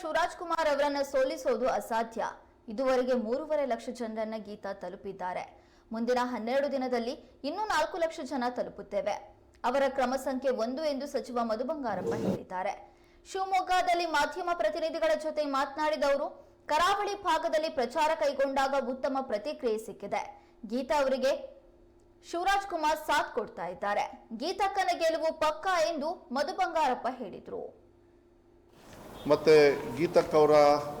ಶಿವರಾಜ್ ಕುಮಾರ್ ಅವರನ್ನ ಸೋಲಿಸೋದು ಅಸಾಧ್ಯ. ಇದುವರೆಗೆ ಮೂರುವರೆ ಲಕ್ಷ ಜನರನ್ನ ಗೀತಾ ತಲುಪಿದ್ದಾರೆ. ಮುಂದಿನ ಹನ್ನೆರಡು ದಿನದಲ್ಲಿ ಇನ್ನೂ ನಾಲ್ಕು ಲಕ್ಷ ಜನ ತಲುಪುತ್ತೇವೆ. ಅವರ ಕ್ರಮ ಸಂಖ್ಯೆ ಒಂದು ಎಂದು ಸಚಿವ ಮಧು ಬಂಗಾರಪ್ಪ ಹೇಳಿದ್ದಾರೆ. ಶಿವಮೊಗ್ಗದಲ್ಲಿ ಮಾಧ್ಯಮ ಪ್ರತಿನಿಧಿಗಳ ಜೊತೆ ಮಾತನಾಡಿದ ಅವರು, ಕರಾವಳಿ ಭಾಗದಲ್ಲಿ ಪ್ರಚಾರ ಕೈಗೊಂಡಾಗ ಉತ್ತಮ ಪ್ರತಿಕ್ರಿಯೆ ಸಿಕ್ಕಿದೆ. ಗೀತಾ ಅವರಿಗೆ ಶಿವರಾಜ್ ಕುಮಾರ್ ಸಾಥ್ ಕೊಡ್ತಾ ಇದ್ದಾರೆ. ಗೀತಕ್ಕನ ಗೆಲುವು ಪಕ್ಕಾ ಎಂದು ಮಧು ಬಂಗಾರಪ್ಪ ಹೇಳಿದ್ರು. ಮತ್ತು ಗೀತಕ್ ಅವರ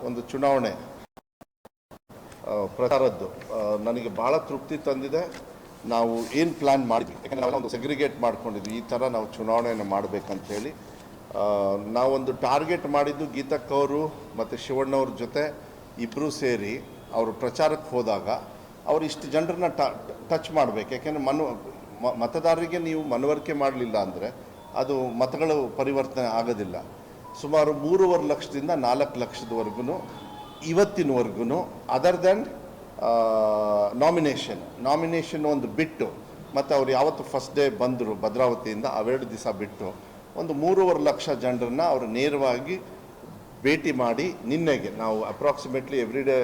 ಒಂದು ಚುನಾವಣೆ ಪ್ರಚಾರದ್ದು. ನನಗೆ ಭಾಳ ತೃಪ್ತಿ ತಂದಿದೆ. ನಾವು ಏನು ಪ್ಲ್ಯಾನ್ ಮಾಡಿದ್ವಿ? ಯಾಕಂದರೆ ನಾವು ಒಂದು ಸೆಗ್ರಿಗೇಟ್ ಮಾಡ್ಕೊಂಡಿದ್ವಿ. ಈ ಥರ ನಾವು ಚುನಾವಣೆಯನ್ನು ಮಾಡಬೇಕಂತೇಳಿ. ನಾವೊಂದು ಟಾರ್ಗೆಟ್ ಮಾಡಿದ್ದು ಗೀತಕ್ ಅವರು ಮತ್ತು ಶಿವಣ್ಣವ್ರ ಜೊತೆ ಇಬ್ಬರೂ ಸೇರಿ ಅವರು ಪ್ರಚಾರಕ್ಕೆ ಹೋದಾಗ ಅವರು ಇಷ್ಟು ಜನರನ್ನ ಟಚ್ ಮಾಡಬೇಕು. ಯಾಕೆಂದರೆ ಮನು ಮತದಾರರಿಗೆ ನೀವು ಮನವರಿಕೆ ಮಾಡಲಿಲ್ಲ ಅಂದರೆ ಅದು ಮತಗಳು ಪರಿವರ್ತನೆ ಆಗೋದಿಲ್ಲ. ಸುಮಾರು ಮೂರುವರೆ ಲಕ್ಷದಿಂದ ನಾಲ್ಕು ಲಕ್ಷದವರೆಗೂ, ಇವತ್ತಿನವರೆಗೂ ಅದರ್ ದೆನ್ ನಾಮಿನೇಷನ್ ನಾಮಿನೇಷನ್ ಒಂದು ಬಿಟ್ಟು, ಮತ್ತು ಅವ್ರು ಯಾವತ್ತು ಫಸ್ಟ್ ಡೇ ಬಂದರು ಭದ್ರಾವತಿಯಿಂದ ಅವೆರಡು ದಿವಸ ಬಿಟ್ಟು, ಒಂದು ಮೂರುವರೆ ಲಕ್ಷ ಜನರನ್ನ ಅವರು ನೇರವಾಗಿ ಭೇಟಿ ಮಾಡಿ ನಿನ್ನೆಗೆ, ನಾವು ಅಪ್ರಾಕ್ಸಿಮೇಟ್ಲಿ ಎವ್ರಿ ಡೇ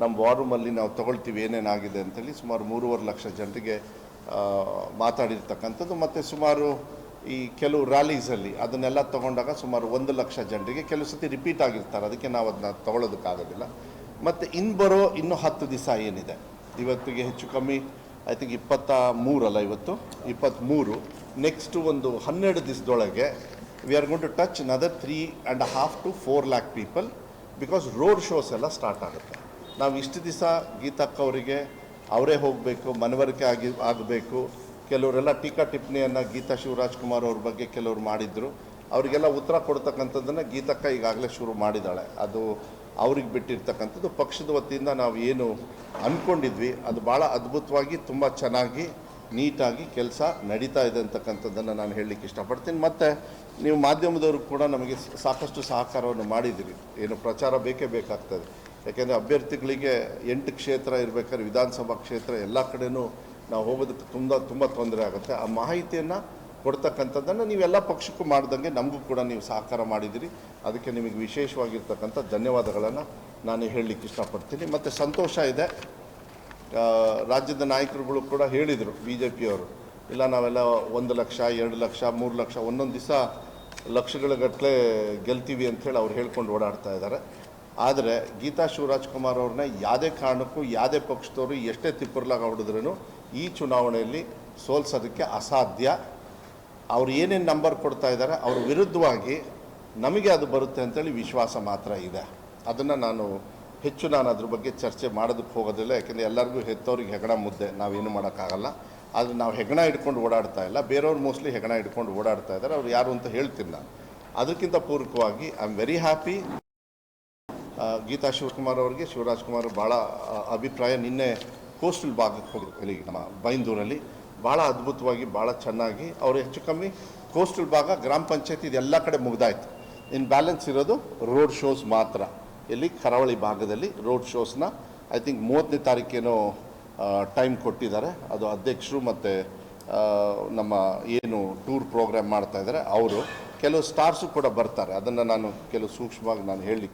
ನಮ್ಮ ವಾರ್ ರೂಮಲ್ಲಿ ನಾವು ತಗೊಳ್ತೀವಿ ಏನೇನಾಗಿದೆ ಅಂತೇಳಿ ಸುಮಾರು ಮೂರುವರೆ ಲಕ್ಷ ಜನರಿಗೆ ಮಾತಾಡಿರ್ತಕ್ಕಂಥದ್ದು, ಮತ್ತು ಸುಮಾರು ಈ ಕೆಲವು ರ್ಯಾಲೀಸಲ್ಲಿ ಅದನ್ನೆಲ್ಲ ತಗೊಂಡಾಗ ಸುಮಾರು ಒಂದು ಲಕ್ಷ ಜನರಿಗೆ ಕೆಲವು ಸತಿ ರಿಪೀಟ್ ಆಗಿರ್ತಾರೆ. ಅದಕ್ಕೆ ನಾವು ಅದನ್ನ ತೊಗೊಳ್ಳೋದಕ್ಕಾಗೋದಿಲ್ಲ ಮತ್ತು ಇನ್ನು ಬರೋ ಇನ್ನೂ ಹತ್ತು ದಿವಸ ಏನಿದೆ? ಇವತ್ತಿಗೆ ಹೆಚ್ಚು ಕಮ್ಮಿ ಐ ಥಿಂಕ್ ಇಪ್ಪತ್ತ ಮೂರಲ್ಲ ಇವತ್ತು? ಇಪ್ಪತ್ತ್ಮೂರು ನೆಕ್ಸ್ಟು ಒಂದು ಹನ್ನೆರಡು ದಿವಸದೊಳಗೆ we are gone to touch another three and half to four lakh people because road shows ಎಲ್ಲ ಸ್ಟಾರ್ಟ್ ಆಗುತ್ತೆ. ನಾವು ಇಷ್ಟು ದಿವಸ ಗೀತಕ್ಕವರಿಗೆ ಅವರೇ ಹೋಗಬೇಕು, ಮನವರಿಕೆ ಆಗಿ, ಆಗಬೇಕು. ಕೆಲವರೆಲ್ಲ ಟೀಕಾ ಟಿಪ್ಪಣಿಯನ್ನು ಗೀತಾ ಶಿವರಾಜ್ ಕುಮಾರ್ ಅವ್ರ ಬಗ್ಗೆ ಕೆಲವರು ಮಾಡಿದ್ರು. ಅವರಿಗೆಲ್ಲ ಉತ್ತರ ಕೊಡ್ತಕ್ಕಂಥದ್ದನ್ನು ಗೀತಕ್ಕ ಈಗಾಗಲೇ ಶುರು ಮಾಡಿದ್ದಾಳೆ. ಅದು ಅವ್ರಿಗೆ ಬಿಟ್ಟಿರ್ತಕ್ಕಂಥದ್ದು. ಪಕ್ಷದ ವತಿಯಿಂದ ನಾವು ಏನು ಅಂದ್ಕೊಂಡಿದ್ವಿ ಅದು ಭಾಳ ಅದ್ಭುತವಾಗಿ ತುಂಬ ಚೆನ್ನಾಗಿ, ನೀಟಾಗಿ ಕೆಲಸ ನಡೀತಾ ಇದೆ ಅಂತಕ್ಕಂಥದ್ದನ್ನು ನಾನು ಹೇಳಲಿಕ್ಕೆ ಇಷ್ಟಪಡ್ತೀನಿ. ಮತ್ತು ನೀವು ಮಾಧ್ಯಮದವರು ಕೂಡ ನಮಗೆ ಸಾಕಷ್ಟು ಸಹಕಾರವನ್ನು ಮಾಡಿದಿರಿ ಏನು ಪ್ರಚಾರ ಬೇಕೇ ಬೇಕಾಗ್ತದೆ. ಯಾಕೆಂದರೆ ಅಭ್ಯರ್ಥಿಗಳಿಗೆ ಎಂಟು ಕ್ಷೇತ್ರ ಇರಬೇಕಾದ್ರೆ ವಿಧಾನಸಭಾ ಕ್ಷೇತ್ರ ಎಲ್ಲ ಕಡೆನೂ ನಾವು ಹೋಗೋದಕ್ಕೆ ತುಂಬ ತುಂಬ ತೊಂದರೆ ಆಗುತ್ತೆ. ಆ ಮಾಹಿತಿಯನ್ನು ಕೊಡ್ತಕ್ಕಂಥದ್ದನ್ನು ನೀವೆಲ್ಲ ಪಕ್ಷಕ್ಕೂ ಮಾಡ್ದಂಗೆ ನಮಗೂ ಕೂಡ ನೀವು ಸಹಕಾರ ಮಾಡಿದಿರಿ. ಅದಕ್ಕೆ ನಿಮಗೆ ವಿಶೇಷವಾಗಿರ್ತಕ್ಕಂಥ ಧನ್ಯವಾದಗಳನ್ನು ನಾನು ಹೇಳಲಿಕ್ಕೆ ಇಷ್ಟಪಡ್ತೀನಿ. ಮತ್ತು ಸಂತೋಷ ಇದೆ. ರಾಜ್ಯದ ನಾಯಕರುಗಳು ಕೂಡ ಹೇಳಿದರು ಬಿ ಜೆ ಪಿಯವರು ಇಲ್ಲ, ನಾವೆಲ್ಲ ಒಂದು ಲಕ್ಷ, ಎರಡು ಲಕ್ಷ, ಮೂರು ಲಕ್ಷ, ಒಂದೊಂದು ದಿವಸ ಲಕ್ಷಗಳ ಗಟ್ಟಲೆ ಗೆಲ್ತೀವಿ ಅಂಥೇಳಿ ಅವ್ರು ಹೇಳ್ಕೊಂಡು ಓಡಾಡ್ತಾ ಇದ್ದಾರೆ. ಆದರೆ ಗೀತಾ ಶಿವರಾಜ್ ಕುಮಾರ್ ಅವ್ರನ್ನ ಯಾವುದೇ ಕಾರಣಕ್ಕೂ, ಯಾವುದೇ ಪಕ್ಷದವರು ಎಷ್ಟೇ ತಿಪ್ಪರ್ಲಾಗ ಹೊಡೆದ್ರೂ ಈ ಚುನಾವಣೆಯಲ್ಲಿ ಸೋಲ್ಸೋದಕ್ಕೆ ಅಸಾಧ್ಯ. ಅವ್ರು ಏನೇನು ನಂಬರ್ ಕೊಡ್ತಾ ಇದ್ದಾರೆ ಅವ್ರ ವಿರುದ್ಧವಾಗಿ ನಮಗೆ ಅದು ಬರುತ್ತೆ ಅಂತೇಳಿ ವಿಶ್ವಾಸ ಮಾತ್ರ ಇದೆ. ಅದನ್ನು ನಾನು ಹೆಚ್ಚು ನಾನು ಅದ್ರ ಬಗ್ಗೆ ಚರ್ಚೆ ಮಾಡೋದಕ್ಕೆ ಹೋಗೋದಿಲ್ಲ, ಯಾಕೆಂದರೆ ಎಲ್ಲರಿಗೂ ಹೆತ್ತವ್ರಿಗೆ ಹೆಗಣ ಮುದ್ದೆ, ನಾವೇನು ಮಾಡೋಕ್ಕಾಗಲ್ಲ. ಆದರೆ ನಾವು ಹೆಗಣ ಇಟ್ಕೊಂಡು ಓಡಾಡ್ತಾ ಇಲ್ಲ, ಬೇರೆಯವ್ರು ಮೋಸ್ಟ್ಲಿ ಹೆಗಣ ಇಟ್ಕೊಂಡು ಓಡಾಡ್ತಾ ಇದ್ದಾರೆ ಅವ್ರು ಯಾರು ಅಂತ ಹೇಳ್ತೀನಿ ನಾನು. ಅದಕ್ಕಿಂತ ಪೂರಕವಾಗಿ I am very happy Geeta Shivakumar ಅವರಿಗೆ ಶಿವರಾಜ್ ಕುಮಾರ್ ಭಾಳ ಅಭಿಪ್ರಾಯ ನಿನ್ನೆ ಕೋಸ್ಟಲ್ ಭಾಗಕ್ಕೆ ಹೋಗಿದ್ರು ಇಲ್ಲಿ ನಮ್ಮ ಬೈಂದೂರಲ್ಲಿ. ಭಾಳ ಅದ್ಭುತವಾಗಿ, ಭಾಳ ಚೆನ್ನಾಗಿ, ಅವರು ಹೆಚ್ಚು ಕಮ್ಮಿ ಕೋಸ್ಟಲ್ ಭಾಗ, ಗ್ರಾಮ ಪಂಚಾಯತಿ ಇದೆಲ್ಲ ಕಡೆ ಮುಗ್ದಾಯ್ತು. ಇನ್ನು ಬ್ಯಾಲೆನ್ಸ್ ಇರೋದು ರೋಡ್ ಶೋಸ್ ಮಾತ್ರ. ಇಲ್ಲಿ ಕರಾವಳಿ ಭಾಗದಲ್ಲಿ ರೋಡ್ ಶೋಸ್ನ ಐ ಥಿಂಕ್ ಮೂವತ್ತನೇ ತಾರೀಕೇನೋ ಟೈಮ್ ಕೊಟ್ಟಿದ್ದಾರೆ. ಅದು ಅಧ್ಯಕ್ಷರು ಮತ್ತು ನಮ್ಮ ಏನು ಟೂರ್ ಪ್ರೋಗ್ರಾಮ್ ಮಾಡ್ತಾ ಇದ್ದಾರೆ, ಅವರು. ಕೆಲವು ಸ್ಟಾರ್ಸು ಕೂಡ ಬರ್ತಾರೆ. ಅದನ್ನು ನಾನು ಕೆಲವು ಸೂಕ್ಷ್ಮವಾಗಿ ನಾನು ಹೇಳಲಿಕ್ಕೆ